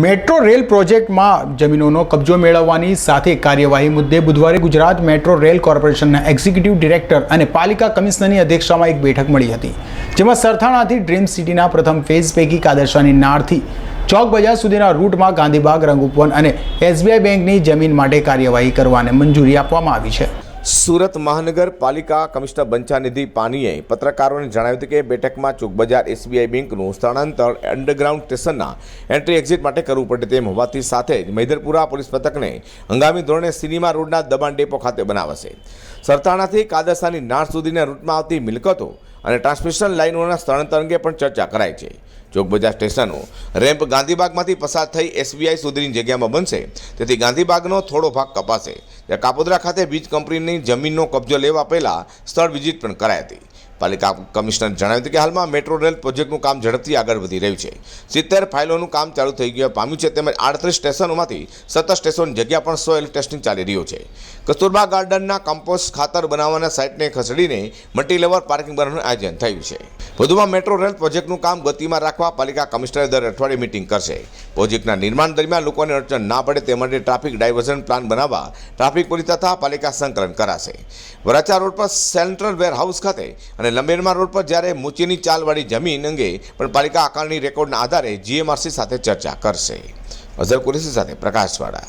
Metro rail પ્રોજેક્ટમાં જમીનોનો કબજો મેળવવાની સાથે કાર્યવાહી મુદ્દે બુધવારે ગુજરાત મેટ્રો રેલ કોર્પોરેશનના એક્ઝિક્યુટિવ ડિરેક્ટર અને પાલિકા કમિશનરની અધ્યક્ષતામાં એક બેઠક મળી હતી, જેમાં સરથાણાથી ડ્રીમ સિટીના પ્રથમ ફેઝ પૈકી કાદરશાની નાળથી ચોક બજાર સુધીના રૂટમાં ગાંધીબાગ રંગુપવન અને એસબીઆઈ બેંકની જમીન માટે કાર્યવાહી કરવાને મંજૂરી આપવામાં આવી છે. સુરત મહાનગરપાલિકા કમિશનર બંછાનિધિ પાનીએ પત્રકારોને જણાવ્યું હતું કે બેઠકમાં ચોકબજાર એસબીઆઈ બેંકનું સ્થળાંતર અંડરગ્રાઉન્ડ સ્ટેશનના એન્ટ્રી એક્ઝિટ માટે કરવું પડે તેમ હોવાથી સાથે જ મૈદરપુરા પોલીસ મથકને હંગામી ધોરણે સિનેમા રોડના દબાણ ડેપો ખાતે બનાવશે. સરથાણાથી કાદરસાની નાળ સુધીના રૂટમાં આવતી મિલકતો અને ટ્રાન્સમિશન લાઇનોના સ્થળાંતર અંગે પણ ચર્ચા કરાઈ છે. ચોકબજાર સ્ટેશનો રેમ્પ ગાંધીબાગમાંથી પસાર થઈ એસબીઆઈ સુધીની જગ્યામાં બનશે. તેથી ગાંધીબાગનો થોડો ભાગ કપાશે. ત્યાં કાપોદ્રા ખાતે વીજ કંપનીની જમીનનો કબજો લેવા પહેલાં સ્થળ વિઝિટ પણ કરાઈ હતી. પાલિકા કમિશનર જણાવ્યું હતું કે હાલમાં મેટ્રો રેલ પ્રોજેક્ટનું કામ ઝડપથી આગળ વધી રહ્યું છે. સિત્તેર ફાઇલોનું કામ ચાલુ થઈ ગયું પામ્યું છે તેમજ આડત્રીસ સ્ટેશનોમાંથી સત્તર સ્ટેશન જગ્યા પણ સોઇલ ટેસ્ટિંગ ચાલી રહ્યું છે. કસ્તુરબા ગાર્ડનના કમ્પોસ્ટ ખાતર બનાવવાના સાઇટને ખસેડીને મલ્ટીલેવર પાર્કિંગ બનાવવાનું આયોજન થયું છે. વધુમાં મેટ્રો રેલ પ્રોજેક્ટનું કામ ગતિમાં રાખવા પાલિકા કમિશનરે દર અઠવાડિયે મિટિંગ કરશે. પ્રોજેક્ટના નિર્માણ દરમિયાન લોકોને અડચણ ના પડે તે માટે ટ્રાફિક ડાયવર્ઝન પ્લાન બનાવવા ટ્રાફિક પોલીસ તથા પાલિકા સંકલન કરાશે. વરાછા રોડ પર સેન્ટ્રલ વેર હાઉસ ખાતે અને લંબેરમાં રોડ પર જ્યારે મૂચીની ચાલવાળી જમીન અંગે પણ પાલિકા આકારણી રેકોર્ડના આધારે જીએમઆરસી સાથે ચર્ચા કરશે. અઝર કુરેશી સાથે પ્રકાશવાળા.